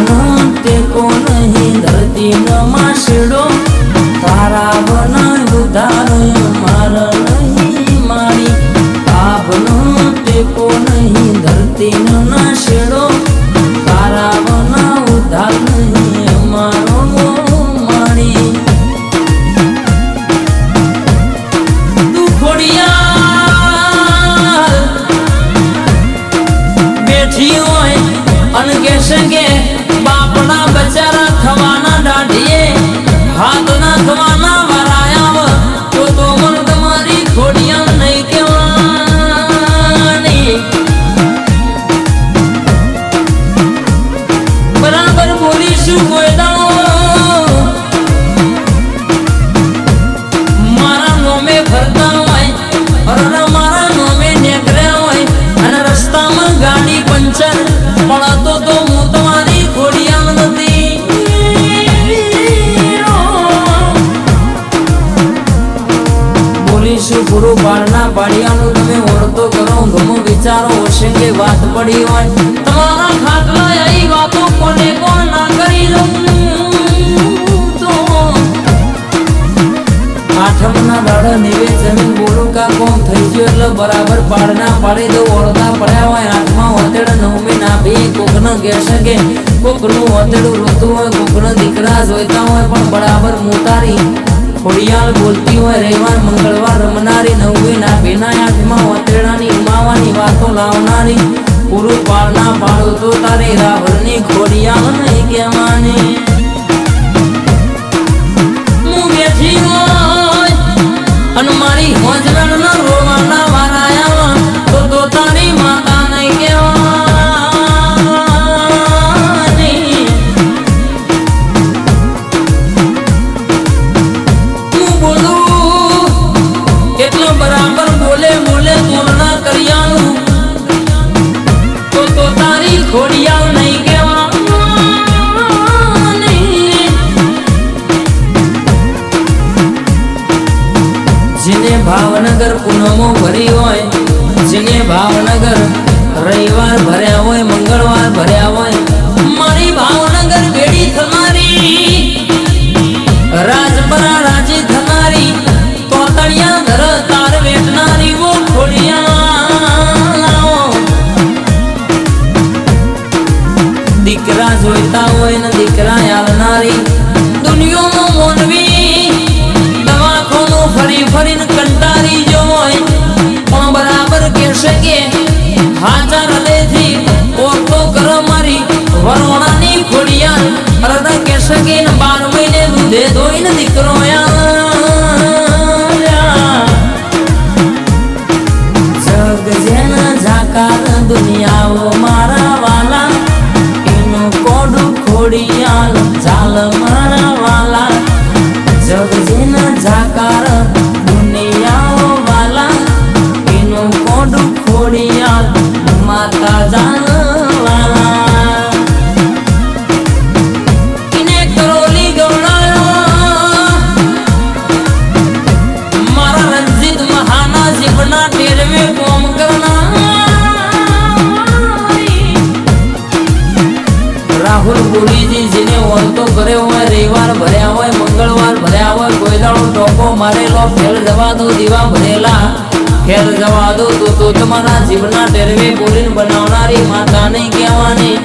નો ટેકો નહીં ધરતી નો માસડો વિચારો શેંગે વાત પડી હોય. તમારા ખાટલા આવી વાતો કોને કોણ ના કરી તો આઠમના દાડા નીવે જમીન બોલું કા કોમ થઈ ગયો? એટલે બરાબર પાડના પાડી દઉં. ઓળતા પડ્યા હોય આઠમા હોતેડ નવમી ના બે કોકનો ગેસ કે કોકનું હોતેડું રોતું હોય, કોકનો દીકરા જોઈતા હોય, પણ બરાબર મોતારી. ખોડિયાલ બોલતી હોય, રવિવાર, મંગળવાર રમનારી નવમી ના બેના આઠમા હોતેડાની ઉમાવાની વાતો લાવનારી. પૂરું પાળના પાડું તો તારી રાહુલની ખોડિયાલ નહીં કહેવાની. હું જેને ભાવનગર પૂનમો ભરી હોય, જેને ભાવનગર રવિવાર ભર્યા હોય, મંગળવાર ભર્યા હોય, મારી ભાવનગર વરોણાની અરદા કે ને બાર મહિને દૂધે ધોઈને દીકરો. જગ જેના જાકાર દુનિયાઓ મારા વાલા, એનું જવા દીવા ભરેલા ખેર જવા તો તો તમારા જીવના ટેરવે બોલીને બનાવનારી માતા નહીં કહેવાની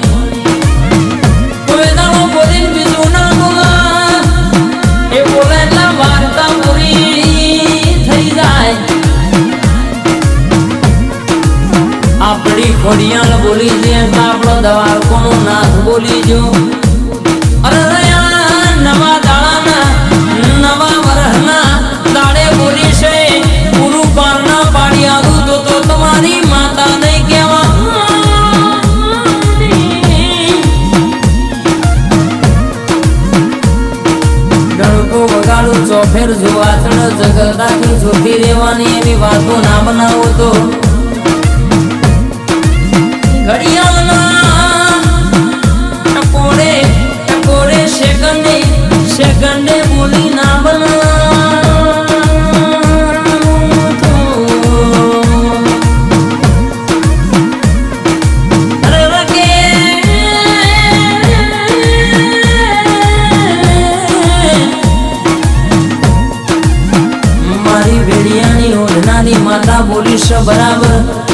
ના આપણી ખોડિયાલ બોલી છે આપણો દવા દવારકોનો નાથ બોલી જો અરે વાતો માતા બોલીશ બરાબર.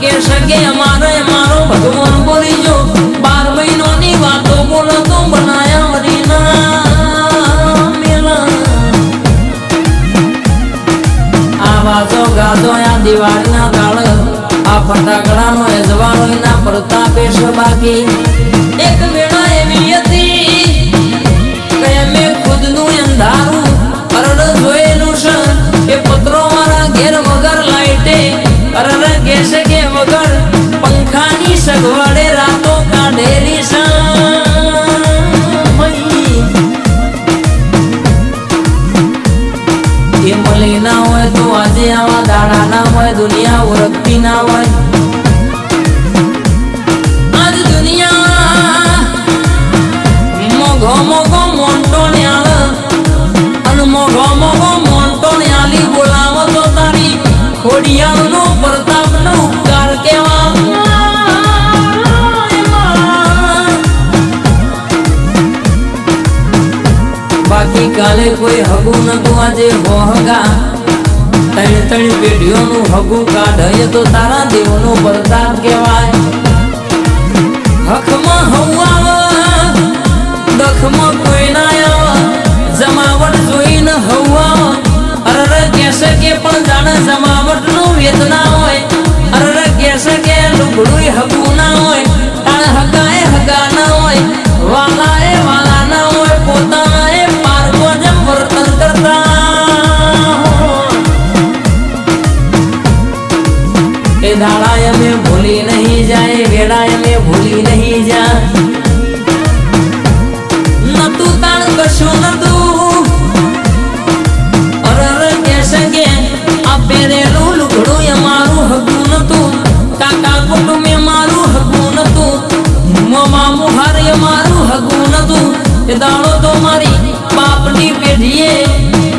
કહેશે કે મારે મારો ભગવાન બોલી જો બાર મહિનોની વાતો બોલો તો બનાયા હતી કે મેં ખુદનું અંધારું અરડ જોયેલું છે. એ પત્રો મારા ઘેર વગર લાઈટે કે વગર પંખાની સગવડે કાલે કોઈ હગું નતું આજે હોહગા ત્રણ ત્રણ પેઢીઓનું હગું કાઢે તો તારા દેવનો વરદાન કહેવાય. હકમાં હવા દખમાં કોઈ ના આવે. જમાવટ જોઈને હવા અરર કહેશે કે પણ જાણે જમાવટનું વેદના જાય વેળા અમે ભૂલી નહીં જા. નતું તાણ કશું નતું અરર કહેશે કે આ પહેરેલું લુગડું અમારું હગું નતું કાકા કુટુંબ અમારું હગું નતું મોમા મુહાર એ તો મારી બાપની પેઢીએ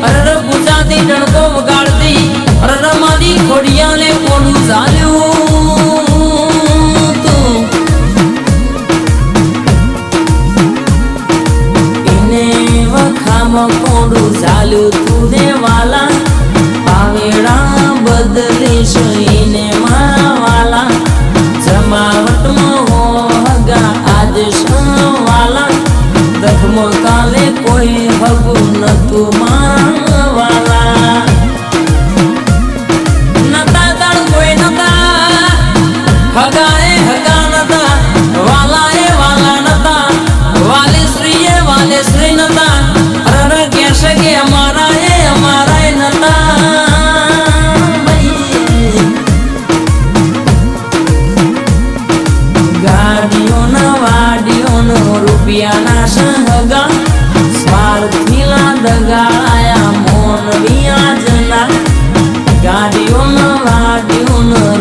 અરર ગુજરાતી ડણકો વગાડતી. અરર મારી ખોડિયાને કોનું ચાલ્યું વખામાં કોડું ચાલ્યું તું ને વાલા. પાવેડા બદલીશ એને મારા.